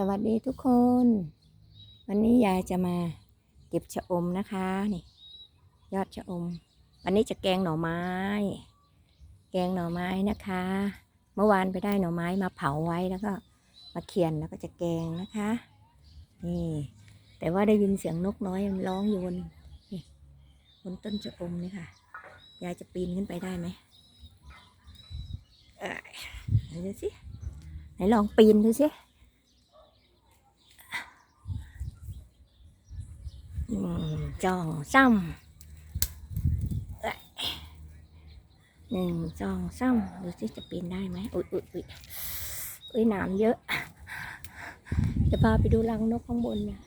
สวัสดีทุกคน วันนี้ยายจะมาเก็บชะอมนะคะนี่ ยอดชะอม วันนี้จะแกงหน่อไม้ แกงหน่อไม้นะคะ เมื่อวานไปได้หน่อไม้มาเผาไว้แล้วก็ มาเคียนแล้วก็จะแกงนะคะ นี่ แต่ว่าได้ยินเสียงนกน้อยมันร้องอยู่บนนี่บนต้นชะอมนี่ค่ะ ยายจะปีนขึ้นไปได้ไหมเอ้ยไหนดูสิไหนลองปีนดูสิ อืมจองซ้ำเอ้ยหนึ่งจองซ้ำดูสิจะปีนได้ไหมอุ้ยอุ้ยอุ้ยอุ้ยหนามเยอะ จะพาไปดูรังนกข้างบนนะ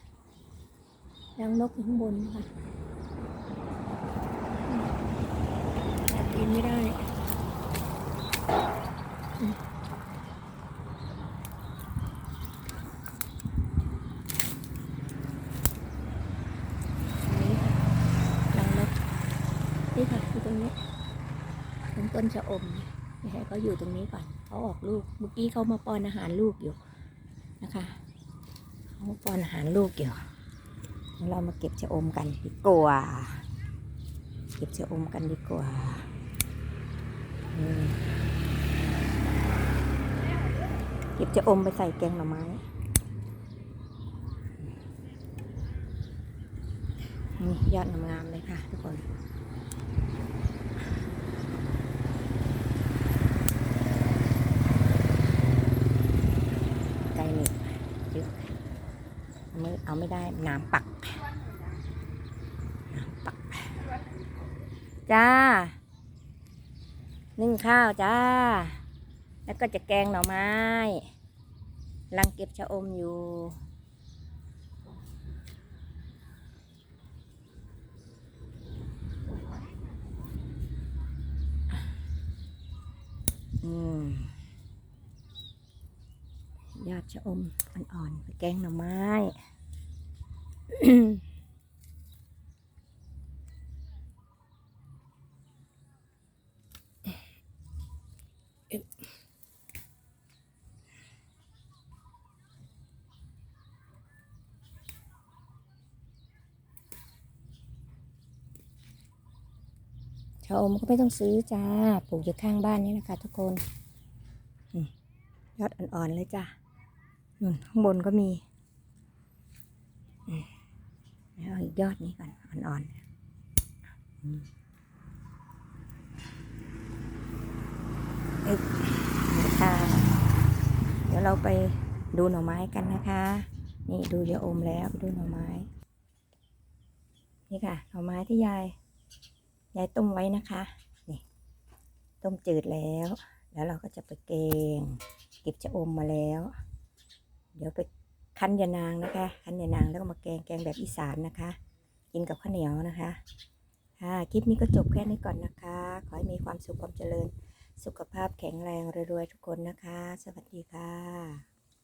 รังนกข้างบนค่ะปีนไม่ได้อืมอันนี้ค่ะรังนกนี่ค่ะอยู่ต รงนี้ตรงต้นชะอมเนี่ยไม่ให้เขาอยู่ตรงนี้ก่อนเขาออกลูก เมื่อกี้เขามาป้อนอาหารลูกอยู่นะคะเขาป้อนอาหารลูกอยู่เรามาเก็บชะอมกันดีกว่า เก็บชะอมกันดีกว่าเก็บชะอมไปใส่แกงหน่อไม้นี่ยอดงามๆเลยค่ะทุกคน ไกลนี่เยอะ เอาไม่เอาไม่ได้น้ำปักน้ำปัก จ้า นึ่งข้าวจ้า แล้วก็จะแกงหน่อไม้ ลังเก็บชะอมอยู่ อืม ยอดชะอมอ่อนๆไปแกงหน่อไม้ชะอมก็ไม่ต้องซื้อจ้า ปลูกอยู่ข้างบ้านนี่นะคะทุกคน ยอดอ่อนๆเลยจ้า นู่นข้างบนก็มีแล้วเอาอีกยอดนี้ก่อน อ่อนๆอืมอึ๊บนี่ค่ะเดี๋ยวเราไปดูหน่อไม้กันนะคะ นี่ดูยาอมแล้วดูหน่อไม้ นี่ค่ะ หน่อไม้ที่ยาย ยายต้มไว้นะคะ นี่ต้มจืดแล้ว แล้วเราก็จะไปแกงเก็บชะอมมาแล้ว เดี๋ยวไปคั้นยานางนะคะ คั้นยานางแล้วก็มาแกงแกงแบบอีสานนะคะ กินกับข้าวเหนียวนะคะค่ะคลิปนี้ก็จบแค่นี้ก่อนนะคะ ขอให้มีความสุขความเจริญ สุขภาพแข็งแรงรวยๆทุกคนนะคะ สวัสดีค่ะ